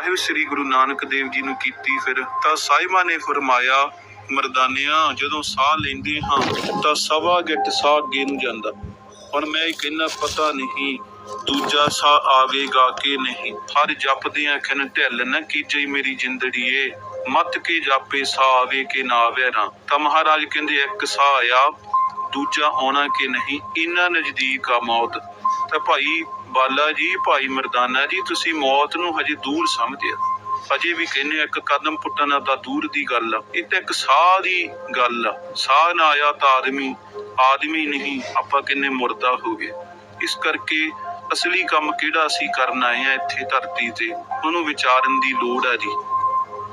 ਸਾਹਿਬ ਸ੍ਰੀ ਗੁਰੂ ਨਾਨਕ ਦੇਵ ਜੀ ਨੂੰ ਕੀਤੀ ਫਿਰ, ਤਾਂ ਸਾਹਿਬਾਂ ਨੇ ਫਰਮਾਇਆ, ਮਰਦਾਨਿਆਂ, ਜਦੋਂ ਸਾਹ ਲੈਂਦੇ ਹਾਂ, ਤਾਂ ਸਵਾ ਗਿੱਟ ਸਾਹ ਅੱਗੇ ਨੂੰ ਜਾਂਦਾ। ਹੁਣ ਮੈਂ ਇਹ ਕਹਿੰਦਾ ਪਤਾ ਨਹੀਂ, ਦੂਜਾ ਸਾਹ ਆਵੇਗਾ ਕਿ ਨਹੀਂ। ਹਰ ਜਪਦੇ ਆ ਢਿੱਲ ਨਾ ਕੀਜਈ ਮੇਰੀ ਜਿੰਦੜੀਏ। ਮਤ ਕੇ ਜਾਪੇ ਸਾਹ ਆਵੇ ਕਿ ਨਾ ਆਵੇ ਨਾ ਤਾਂ ਮਹਾਰਾਜ ਕਹਿੰਦੇ, ਇੱਕ ਸਾਹ ਆਇਆ ਦੂਜਾ ਆਉਣਾ ਕਿ ਨਹੀਂ? ਇੰਨਾ ਨਜ਼ਦੀਕ ਆ ਮੌਤ। ਤਾਂ ਭਾਈ ਬਾਲਾ ਜੀ, ਭਾਈ ਮਰਦਾਨਾ ਜੀ, ਤੁਸੀਂ ਮੌਤ ਨੂੰ ਹਜੇ ਦੂਰ ਸਮਝਿਆ ਅਜੇ ਵੀ ਕਹਿੰਦੇ ਇੱਕ ਕਦਮ ਪੁੱਟਣਾ ਤਾਂ ਦੂਰ ਦੀ ਗੱਲ ਆ। ਇਹ ਤਾਂ ਇੱਕ ਸਾਹ ਦੀ ਗੱਲ ਆ। ਸਾਹ ਨਾ ਆਇਆ ਤਾਂ ਆਦਮੀ ਆਦਮੀ ਨਹੀਂ, ਆਪਾਂ ਕਿੰਨੇ ਮੁਰਦਾ ਹੋ ਗਏ ਇਸ ਕਰਕੇ ਅਸਲੀ ਕੰਮ ਕਿਹੜਾ ਅਸੀਂ ਕਰਨ ਆਏ ਆ ਇੱਥੇ ਧਰਤੀ ਤੇ? ਉਹਨੂੰ ਵਿਚਾਰਨ ਦੀ ਲੋੜ ਆ ਜੀ।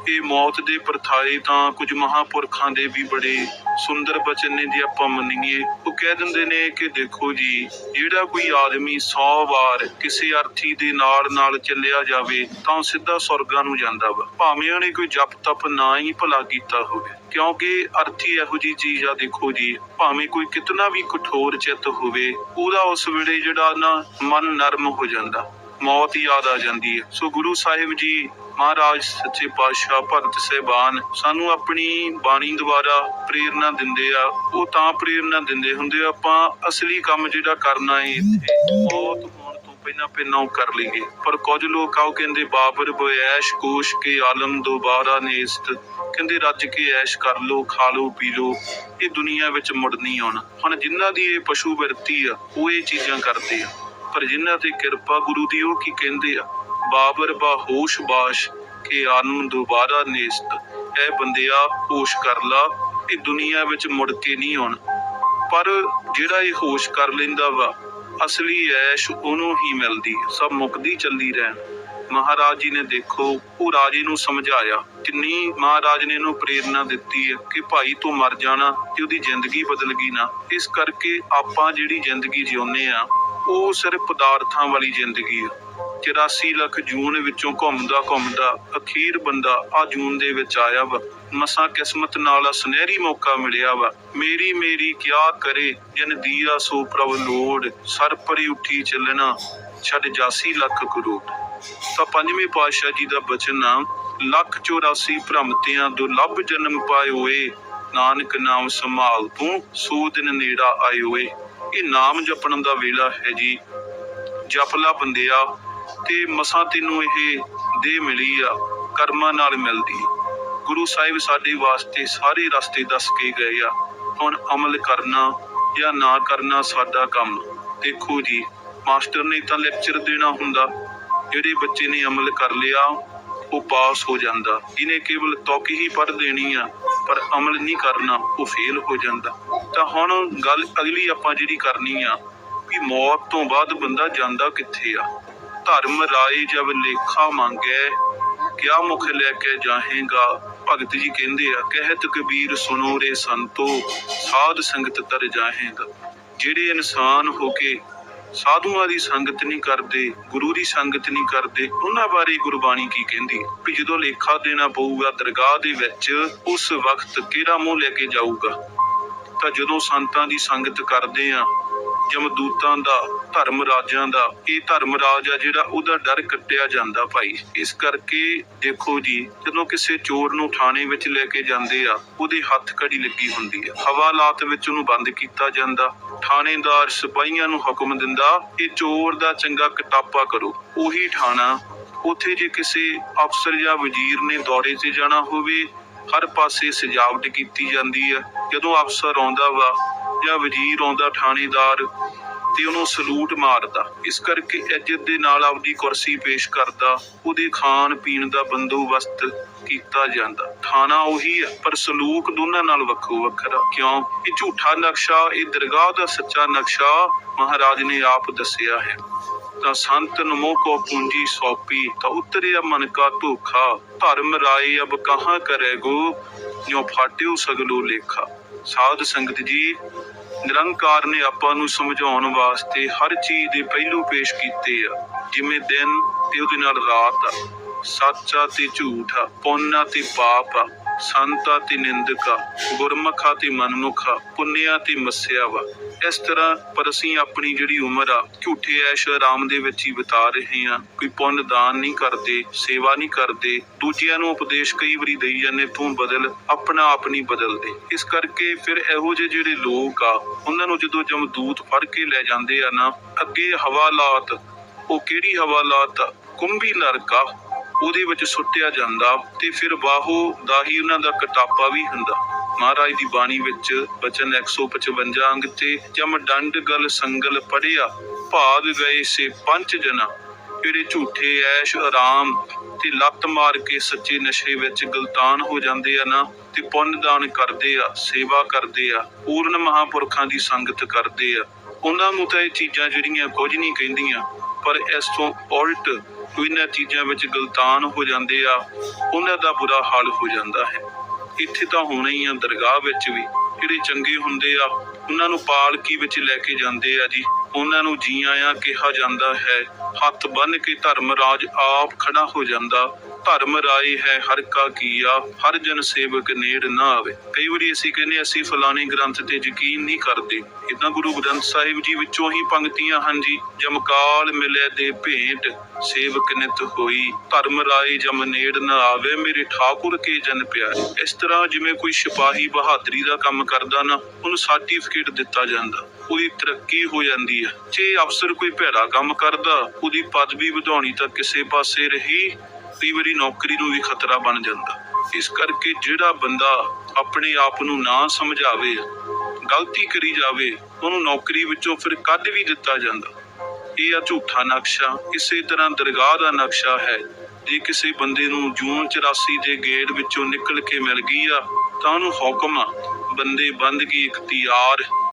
ਇਹ ਮੌਤ ਦੇ ਪਰਥਾਏ ਤਾਂ ਕੁਝ ਮਹਾਪੁਰਖਾਂ ਦੇ ਵੀ ਬੜੇ ਸੁੰਦਰ ਬਚਨ ਨੇ ਜੇ ਆਪਾਂ ਮੰਨੀਏ। ਉਹ ਕਹਿ ਦਿੰਦੇ ਨੇ ਕਿ ਦੇਖੋ ਜੀ, ਜਿਹੜਾ ਕੋਈ ਆਦਮੀ 100 ਵਾਰ ਕਿਸੇ ਅਰਥੀ ਦੇ ਨਾਲ ਨਾਲ ਚੱਲਿਆ ਜਾਵੇ, ਤਾਂ ਸਿੱਧਾ ਸਵਰਗਾਂ ਨੂੰ ਜਾਂਦਾ ਵਾ। ਭਾਵੇਂ ਉਹਨੇ ਕੋਈ ਜਪ ਤਪ ਨਾ ਹੀ ਭਲਾ ਕੀਤਾ ਹੋਵੇ। ਕਿਉਂਕਿ ਅਰਥੀ ਇਹੋ ਜੀ ਚੀਜ਼ ਆ, ਦੇਖੋ ਜੀ, ਭਾਵੇਂ ਕੋਈ ਕਿਤਨਾ ਵੀ ਕਠੋਰ ਚਿੱਤ ਹੋਵੇ, ਉਹਦਾ ਉਸ ਵੇਲੇ ਜਿਹੜਾ ਨਾ ਮਨ ਨਰਮ ਹੋ ਜਾਂਦਾ। ਮੌਤ ਯਾਦ ਆ ਜਾਂਦੀ ਹੈ। ਸੋ ਗੁਰੂ ਸਾਹਿਬ ਜੀ ਮਹਾਰਾਜ ਸੱਚੇ ਪਾਤਸ਼ਾਹ ਭਗਤ ਸਹਿਬਾਨ ਸਾਨੂੰ ਆਪਣੀ ਬਾਣੀ ਦੁਆਰਾ ਪ੍ਰੇਰਣਾ ਦਿੰਦੇ ਆ। ਉਹ ਤਾਂ ਪ੍ਰੇਰਣਾ ਦਿੰਦੇ ਹੁੰਦੇ ਆ, ਆਪਾਂ ਅਸਲੀ ਕੰਮ ਜਿਹੜਾ ਕਰਨਾ ਹੈ ਇੱਥੇ ਮੌਤ ਹੋਣ ਤੋਂ ਪਹਿਲਾਂ ਪਹਿਲਾਂ ਉਹ ਕਰ ਲਈਏ। ਪਰ ਕੁਝ ਲੋਕ ਆਓ ਕਹਿੰਦੇ ਬਾਬਰ ਬੋਇਸ਼ ਕੋਸ਼ ਕੇ ਆਲਮ ਦੁਬਾਰਾ ਨੇਸਤ ਕਹਿੰਦੇ ਰੱਜ ਕੇ ਐਸ਼ ਕਰ ਲੋ ਖਾ ਲੋ ਪੀ ਲੋ। ਇਹ ਦੁਨੀਆ ਵਿੱਚ ਮੁੜ ਨਹੀਂ ਆਉਣਾ। ਹੁਣ ਜਿਨ੍ਹਾਂ ਦੀ ਇਹ ਪਸ਼ੂ ਵਰਤੀ ਆ ਉਹ ਇਹ ਚੀਜ਼ਾਂ ਕਰਦੇ ਆ। ਪਰ ਜਿਨ੍ਹਾਂ ਤੇ ਕਿਰਪਾ ਗੁਰੂ ਦੀ, ਉਹ ਕੀ ਕਹਿੰਦੇ ਆ? ਬਾਬਰ ਬਾ ਬਾਸ਼ ਕੇ ਆਨੰਦ ਦੁਬਾਰਾ ਨੇਸਤ। ਇਹ ਬੰਦਿਆ ਹੋਸ਼ ਕਰ ਲਾ, ਇਹ ਦੁਨੀਆ ਵਿੱਚ ਮੁੜ ਕੇ ਨਹੀਂ ਆਉਣ। ਪਰ ਜਿਹੜਾ ਇਹ ਹੋਸ਼ ਕਰ ਲੈਂਦਾ ਵਾ, ਅਸਲੀ ਐਸ਼ ਉਹਨੂੰ ਹੀ ਮਿਲਦੀ, ਸਭ ਮੁਕਦੀ ਚੱਲਦੀ ਰਹਿਣ। ਮਹਾਰਾਜ ਜੀ ਨੇ ਦੇਖੋ, ਉਹ ਰਾਜੇ ਨੂੰ ਸਮਝਾਇਆ, ਕਿੰਨੀ ਮਹਾਰਾਜ ਨੇ ਇਹਨੂੰ ਪ੍ਰੇਰਣਾ ਦਿੱਤੀ ਹੈ ਕਿ ਭਾਈ ਤੂੰ ਮਰ ਜਾਣਾ ਤੇ ਉਹਦੀ ਜ਼ਿੰਦਗੀ ਬਦਲ ਗਈ ਨਾ। ਇਸ ਕਰਕੇ ਆਪਾਂ ਜਿਹੜੀ ਜ਼ਿੰਦਗੀ ਜਿਉਂਦੇ ਆ ਉਹ ਸਿਰਫ ਪਦਾਰਥਾਂ ਵਾਲੀ ਜ਼ਿੰਦਗੀ ਆ 84 ਲੱਖ ਜੂਨ ਵਿੱਚੋਂ ਘੁੰਮਦਾ ਘੁੰਮਦਾ ਅਖੀਰ ਬੰਦਾ ਆ ਜੂਨ ਦੇ ਵਿੱਚ ਆਇਆ ਵਾ। ਮਸਾਂ ਕਿਸਮਤ ਨਾਲ ਆ, ਸੁਨਹਿਰੀ ਮੌਕਾ ਮਿਲਿਆ ਵਾ। ਮੇਰੀ ਮੇਰੀ ਕਿਆ ਕਰੇ, ਜਨ ਦੀਆ ਸੋ ਪ੍ਰਭ ਲੋੜ, ਸਰ ਪਰੀ ਉੱਠੀ ਚੱਲਣਾ। ਛੱਡ ਜਾਸੀ ਲੱਖ ਕਰੋੜ। ਤਾਂ ਪੰਜਵੇਂ ਪਾਤਸ਼ਾਹ ਜੀ ਦਾ ਬਚਨ ਆ, ਲੱਖ 84 ਭ੍ਰਮਤਿਆਂ ਦੁਰਲਭ ਜਨਮ ਪਾਏ ਹੋਏ, ਨਾਨਕ ਨਾਮ ਸੰਭਾਲ ਤੂੰ ਸੋ ਦਿਨ ਨੇੜਾ ਆਏ ਹੋਏ। ਇਹ ਨਾਮ ਜਪਣ ਦਾ ਵੇਲਾ ਹੈ ਜੀ। ਜਪ ਲਾ ਬੰਦਿਆ ਤੇ ਮਸਾਂ ਤੈਨੂੰ ਇਹ ਦੇ ਮਿਲੀ ਆ, ਕਰਮਾਂ ਨਾਲ ਮਿਲਦੀ। ਗੁਰੂ ਸਾਹਿਬ ਸਾਡੇ ਵਾਸਤੇ ਸਾਰੇ ਰਸਤੇ ਦੱਸ ਕੇ ਗਏ ਆ। ਹੁਣ ਅਮਲ ਕਰਨਾ ਜਾਂ ਨਾ ਕਰਨਾ ਸਾਡਾ ਕੰਮ। ਦੇਖੋ ਜੀ ਮਾਸਟਰ ਨੇ ਤਾਂ ਲੈਕਚਰ ਦੇਣਾ ਹੁੰਦਾ। ਜਿਹੜੇ ਬੱਚੇ ਨੇ ਅਮਲ ਕਰ ਲਿਆ, ਉਹ ਪਾਸ ਹੋ ਜਾਂਦਾ। ਜਿਹਨੇ ਕੇਵਲ ਤੌਕ ਹੀ ਪੜ੍ਹ ਦੇਣੀ ਆ, ਪਰ ਅਮਲ ਨਹੀਂ ਕਰਨਾ, ਉਹ ਫੇਲ ਹੋ ਜਾਂਦਾ। ਤਾਂ ਹੁਣ ਗੱਲ ਅਗਲੀ ਆਪਾਂ ਜਿਹੜੀ ਕਰਨੀ ਆ, ਵੀ ਮੌਤ ਤੋਂ ਬਾਅਦ ਬੰਦਾ ਜਾਂਦਾ ਕਿੱਥੇ ਆ? ਧਰਮ ਰਾਏ ਜਬ ਲੇਖਾ ਮੰਗੈ, ਕਿਆ ਮੁਖ ਲੈ ਕੇ ਜਾਹੇਗਾ? ਭਗਤ ਜੀ ਕਹਿੰਦੇ ਆ, ਕਹਿਤ ਕਬੀਰ ਸੁਨੋ ਰੇ ਸੰਤੋ, ਸਾਧ ਸੰਗਤ ਤਰ ਜਾਹੇਗਾ। ਜਿਹੜੇ ਇਨਸਾਨ ਹੋ ਕੇ ਸਾਧੂਆਂ ਦੀ ਸੰਗਤ ਨਹੀਂ ਕਰਦੇ, ਗੁਰੂ ਦੀ ਸੰਗਤ ਨਹੀਂ ਕਰਦੇ, ਉਹਨਾਂ ਬਾਰੇ ਗੁਰਬਾਣੀ ਕੀ ਕਹਿੰਦੀ? ਵੀ ਜਦੋਂ ਲੇਖਾ ਦੇਣਾ ਪਊਗਾ ਦਰਗਾਹ ਦੇ ਵਿੱਚ, ਉਸ ਵਕਤ ਕਿਹੜਾ ਮੂੰਹ ਲੈ ਕੇ ਜਾਊਗਾ? ਤਾਂ ਜਦੋਂ ਸੰਤਾਂ ਦੀ ਸੰਗਤ ਕਰਦੇ ਆ ਜਮਦੂਤਾਂ ਦਾ, ਧਰਮ ਰਾਜਾਂ ਦਾ, ਇਹ ਧਰਮ ਰਾਜ ਆ ਜਿਹੜਾ ਉਹਦਾ ਡਰ ਕੱਟਿਆ ਜਾਂਦਾ ਭਾਈ। ਇਸ ਕਰਕੇ ਦੇਖੋ ਜੀ, ਜਦੋਂ ਕਿਸੇ ਚੋਰ ਨੂੰ ਥਾਣੇ ਵਿੱਚ ਲੈ ਕੇ ਜਾਂਦੇ ਆ, ਉਹਦੇ ਹੱਥ ਕੜੀ ਲੱਗੀ ਹੁੰਦੀ ਆ। ਹਵਾਲਾਤ ਵਿੱਚ ਉਹਨੂੰ ਬੰਦ ਕੀਤਾ ਜਾਂਦਾ। ਥਾਣੇਦਾਰ ਸਿਪਾਹੀਆਂ ਨੂੰ ਹੁਕਮ ਦਿੰਦਾ ਇਹ ਚੋਰ ਦਾ ਚੰਗਾ ਕਟਾਪਾ ਕਰੋ। ਉਹੀ ਥਾਣਾ, ਉੱਥੇ ਜੇ ਕਿਸੇ ਅਫਸਰ ਜਾਂ ਵਜ਼ੀਰ ਨੇ ਦੌਰੇ ਤੇ ਜਾਣਾ ਹੋਵੇ ਹਰ ਪਾਸੇ ਸਜਾਵਟ ਕੀਤੀ ਜਾਂਦੀ ਹੈ। ਜਦੋਂ ਅਫਸਰ ਆਉਂਦਾ ਵਾ ਜਾਂ ਵਜ਼ੀਰ ਆਉਂਦਾ ਥਾਣੇਦਾਰ ਤੇ ਉਹਨੂੰ ਸਲੂਟ ਮਾਰਦਾ, ਇਸ ਕਰਕੇ ਇੱਜ਼ਤ ਦੇ ਨਾਲ ਆਪਦੀ ਕੁਰਸੀ ਪੇਸ਼ ਕਰਦਾ, ਉਹਦੇ ਖਾਣ ਪੀਣ ਦਾ ਬੰਦੋਬਸਤ ਕੀਤਾ ਜਾਂਦਾ। ਥਾਣਾ ਉਹੀ ਹੈ, ਪਰ ਸਲੂਕ ਦੋਨਾਂ ਨਾਲ ਵੱਖੋ ਵੱਖਰਾ। ਕਿਉਂ? ਇਹ ਝੂਠਾ ਨਕਸ਼ਾ, ਇਹ ਦਰਗਾਹ ਦਾ ਸੱਚਾ ਨਕਸ਼ਾ ਮਹਾਰਾਜ ਨੇ ਆਪ ਦੱਸਿਆ ਹੈ। ਤਾਂ ਸੰਤ ਨਮੋ ਕੋ ਪੂੰਜੀ ਸੌਪੀ, ਤਾਂ ਉਤਰਿਆ ਮਨ ਕਾ ਧੋਖਾ। ਧਰਮ ਰਾਏ ਅਬ ਕਹਾਂ ਕਰੇਗੋ ਜੋ ਫਾਟਿਓ ਸਗਲੋ ਲੇਖਾ। ਸਾਧ ਸੰਗਤ ਜੀ, ਨਿਰੰਕਾਰ ਨੇ ਆਪਾਂ ਨੂੰ ਸਮਝਾਉਣ ਵਾਸਤੇ ਹਰ ਚੀਜ਼ ਦੇ ਪਹਿਲੂ ਪੇਸ਼ ਕੀਤੇ ਆ। ਜਿਵੇਂ ਦਿਨ ਤੇ ਉਹਦੇ ਨਾਲ ਰਾਤ ਆ। ਸੱਚਾ ਤੇ ਝੂਠ ਆ। ਪੁੰਨ ਤੇ ਪਾਪ ਆ। ਸੰਤਾ ਤੇ ਨਿੰਦਕਾ, ਗੁਰਮਖਾ ਤੇ ਮਨਮੁਖਾ, ਪੁੰਨਿਆ ਤੇ ਮੱਸਿਆ ਵਾ। ਇਸ ਤਰ੍ਹਾਂ ਪਰ ਅਸੀਂ ਆਪਣੀ ਜਿਹੜੀ ਉਮਰ ਆ, ਝੂਠੇ ਐਸ਼ ਆਰਾਮ ਦੇ ਵਿੱਚ ਹੀ ਬਿਤਾ ਰਹੇ ਹਾਂ। ਕੋਈ ਪੁੰਨ ਦਾਨ ਨਹੀਂ ਕਰਦੇ, ਸੇਵਾ ਨਹੀਂ ਕਰਦੇ। ਦੂਜਿਆਂ ਨੂੰ ਉਪਦੇਸ਼ ਕਈ ਵਾਰੀ ਦੇਈ ਜਾਂਦੇ, ਤੂੰ ਬਦਲ, ਆਪਣਾ ਆਪ ਨਹੀਂ ਬਦਲਦੇ ਇਸ ਕਰਕੇ ਫਿਰ ਇਹੋ ਜਿਹੇ ਜਿਹੜੇ ਲੋਕ ਆ, ਉਹਨਾਂ ਨੂੰ ਜਦੋਂ ਜਮਦੂਤ ਫੜ ਕੇ ਲੈ ਜਾਂਦੇ ਆ ਨਾ, ਅੱਗੇ ਹਵਾਲਾਤ ਉਹ ਕਿਹੜੀ ਹਵਾਲਾਤ ਆ? ਕੁੰਭੀ ਨਰਕ ਆ। ਉਹਦੇ ਵਿੱਚ ਸੁੱਟਿਆ ਜਾਂਦਾ ਤੇ ਫਿਰ ਬਾਹੋ ਦਾ ਹੀ ਉਹਨਾਂ ਦਾ ਕਟਾਪਾ ਵੀ ਹੁੰਦਾ। ਮਹਾਰਾਜ ਦੀ ਬਾਣੀ ਵਿੱਚ ਬਚਨ 155 ਅੰਗ ਤੇ ਜਮ ਡੰਡ ਗਲ ਸੰਗਲ ਪੜਿਆ, ਭਾਗ ਗਏ ਸੇ ਪੰਜ ਜਨਾ, ਜਿਹੜੇ ਝੂਠੇ, ਐਸ਼, ਆਰਾਮ ਤੇ ਲੱਤ ਮਾਰ ਕੇ ਸੱਚੇ ਨਸ਼ੇ ਵਿੱਚ ਗਲਤਾਨ ਹੋ ਜਾਂਦੇ ਆ ਨਾ ਤੇ ਪੁੰਨ ਦਾਨ ਕਰਦੇ ਆ, ਸੇਵਾ ਕਰਦੇ ਆ, ਪੂਰਨ ਮਹਾਪੁਰਖਾਂ ਦੀ ਸੰਗਤ ਕਰਦੇ ਆ। ਉਹਨਾਂ ਨੂੰ ਤਾਂ ਇਹ ਚੀਜ਼ਾਂ ਜਿਹੜੀਆਂ ਕੁਝ ਨਹੀਂ ਕਹਿੰਦੀਆਂ। ਪਰ ਇਸ ਤੋਂ ਉਲਟ ਇਹਨਾਂ ਚੀਜ਼ਾਂ ਵਿੱਚ ਗਲਤਾਨ ਹੋ ਜਾਂਦੇ ਆ, ਉਹਨਾਂ ਦਾ ਬੁਰਾ ਹਾਲ ਹੋ ਜਾਂਦਾ ਹੈ। ਇੱਥੇ ਤਾਂ ਹੋਣਾ ਹੀ ਆ ਦਰਗਾਹ ਵਿੱਚ ਵੀ, ਜਿਹੜੇ ਚੰਗੇ ਹੁੰਦੇ ਆ ਉਹਨਾਂ ਨੂੰ ਪਾਲਕੀ ਵਿੱਚ ਲੈ ਕੇ ਜਾਂਦੇ ਆ ਜੀ। ਉਹਨਾਂ ਨੂੰ ਜੀ ਆਇਆਂ ਕਿਹਾ ਜਾਂਦਾ ਹੈ, ਹੱਥ ਬੰਨ ਕੇ ਧਰਮ ਰਾਜ ਆਪ ਖੜਾ ਹੋ ਜਾਂਦਾ। ਧਰਮ ਰਾਏ ਹੈ ਹਰ ਕਾ ਕੀਆ, ਹਰ ਜਨ ਸੇਵਕ ਨੇੜ ਨਾ ਆਵੇ। ਕਈ ਵਾਰੀ ਅਸੀਂ ਕਹਿੰਦੇ ਅਸੀਂ ਫਲਾਣੇ ਗ੍ਰੰਥ ਤੇ ਯਕੀਨ ਨਹੀਂ ਕਰਦੇ। ਇਦਾਂ ਗੁਰੂ ਗ੍ਰੰਥ ਸਾਹਿਬ ਜੀ ਵਿੱਚੋਂ ਹੀ ਪੰਕਤੀਆਂ ਹਨ ਜੀ। ਜਮਕਾਲ ਮਿਲੇ ਦੇ ਭੇਂਟ, ਸੇਵਕ ਨਿਤ ਹੋਈ। ਧਰਮ ਰਾਏ ਜਮ ਨੇੜ ਨਾ ਆਵੇ, ਮੇਰੇ ਠਾਕੁਰ ਕੇ ਜਨ ਪਿਆਰੇ। ਇਸ ਤਰ੍ਹਾਂ ਜਿਵੇਂ ਕੋਈ ਸਿਪਾਹੀ ਬਹਾਦਰੀ ਦਾ ਕੰਮ ਕਰਦਾ ਨਾ, ਉਹਨੂੰ ਸਰਟੀਫਿਕੇਟ ਦਿੱਤਾ ਜਾਂਦਾ, ਉਹਦੀ ਤਰੱਕੀ ਹੋ ਜਾਂਦੀ ਹੈ। ਜੇ ਅਫਸਰ ਕੋਈ ਭੈੜਾ ਕੰਮ ਕਰਦਾ, ਉਹਦੀ ਪਦਵੀ ਵਧਾਉਣੀ ਤਾਂ ਕਿਸੇ ਪਾਸੇ ਰਹੀ, ਕਈ ਵਾਰੀ ਨੌਕਰੀ ਨੂੰ ਵੀ ਖਤਰਾ ਬਣ ਜਾਂਦਾ। ਇਸ ਕਰਕੇ ਜਿਹੜਾ ਬੰਦਾ ਆਪਣੇ ਆਪ ਨੂੰ ਨਾ ਸਮਝਾਵੇ, ਗਲਤੀ ਕਰੀ ਜਾਵੇ, ਉਹਨੂੰ ਨੌਕਰੀ ਵਿੱਚੋਂ ਫਿਰ ਕੱਢ ਵੀ ਦਿੱਤਾ ਜਾਂਦਾ। ਇਹ ਆ ਝੂਠਾ ਨਕਸ਼ਾ, ਇਸੇ ਤਰ੍ਹਾਂ ਦਰਗਾਹ ਦਾ ਨਕਸ਼ਾ ਹੈ। ਜੇ ਕਿਸੇ ਬੰਦੇ ਨੂੰ ਜੂਨ 84 ਦੇ ਗੇੜ ਵਿੱਚੋਂ ਨਿਕਲ ਕੇ ਮਿਲ ਗਈ ਆ, ਤਾਂ ਉਹਨੂੰ ਹੁਕਮ ਆ ਬੰਦੇ ਬੰਦ ਕੀ ਇਖਤਿਆਰ